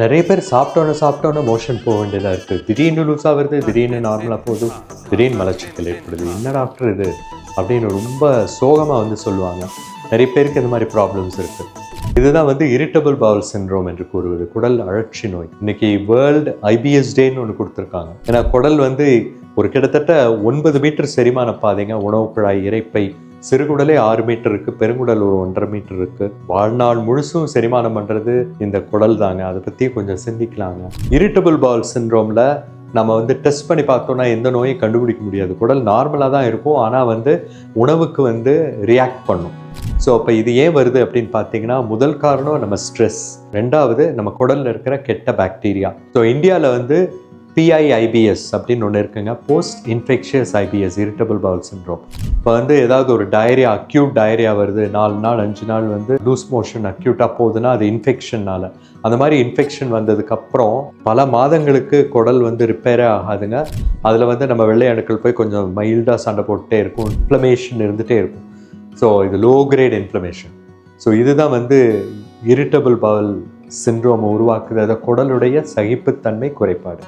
நிறைய பேர் சாப்பிட்டோன்னு சாப்பிட்டோன்னு மோஷன் போக வேண்டியதாக இருக்குது திடீர்னு லூஸ் வருது திடீர்னு நார்மலாக போகுது திடீர்னு மலச்சிக்கல் ஏற்படுது. என்ன டாக்டர் இது? அப்படின்னு ரொம்ப சோகமாக வந்து சொல்லுவாங்க. நிறைய பேருக்கு இந்த மாதிரி ப்ராப்ளம்ஸ் இருக்குது இதுதான் வந்து இரிட்டபிள் பவுல் சின்ரோம் என்று கூறுவது. குடல் அழற்சி நோய். இன்னைக்கு வேர்ல்டு ஐபிஎஸ் டேன்னு ஒன்று கொடுத்துருக்காங்க. ஏன்னா குடல் வந்து ஒரு கிட்டத்தட்ட ஒன்பது மீட்டர் செரிமான பாதைங்க உணவு குழாய் இறைப்பை சிறுகுடலே ஆறு மீட்டர் இருக்குது பெருங்குடல் ஒரு ஒன்றரை மீட்டர் இருக்குது வாழ்நாள் முழுசும் செரிமானம் பண்ணுறது இந்த குடல் தாங்க. அதை பற்றி கொஞ்சம் சிந்திக்கலாங்க. இரிட்டபிள் பால் சின்ரோமில் நம்ம வந்து டெஸ்ட் பண்ணி பார்த்தோன்னா எந்த நோயும் கண்டுபிடிக்க முடியாது. குடல் நார்மலாக தான் இருக்கும். ஆனால் வந்து உணவுக்கு வந்து ரியாக்ட் பண்ணும். ஸோ அப்போ இது ஏன் வருது அப்படின்னு பார்த்தீங்கன்னா முதல் காரணம் நம்ம ஸ்ட்ரெஸ் ரெண்டாவது நம்ம குடலில் இருக்கிற கெட்ட பாக்டீரியா ஸோ இந்தியாவில் வந்து பிஐஐபிஎஸ் அப்படின்னு ஒன்று இருக்குங்க. Post infectious IBS irritable bowel syndrome இப்போ வந்து ஏதாவது ஒரு டயரியா அக்யூட் டயரியா வருது நாலு நாள் அஞ்சு நாள் வந்து லூஸ் மோஷன் அக்யூட்டாக போகுதுன்னா அது இன்ஃபெக்ஷன்னால அந்த மாதிரி இன்ஃபெக்ஷன் வந்ததுக்கப்புறம் பல மாதங்களுக்கு குடல் வந்து ரிப்பேரே ஆகாதுங்க. அதில் வந்து நம்ம வெள்ளை அணுக்கள் போய் கொஞ்சம் மைல்டாக சண்டை போட்டுட்டே இருக்கும். இன்ஃப்ளமேஷன் இருந்துகிட்டே இருக்கும். ஸோ இது லோ கிரேட் இன்ஃப்ளமேஷன் ஸோ இதுதான் வந்து இரிட்டபிள் பவல் சின்ரோம் உருவாக்குது. அதை குடலுடைய சகிப்புத்தன்மை குறைபாடு.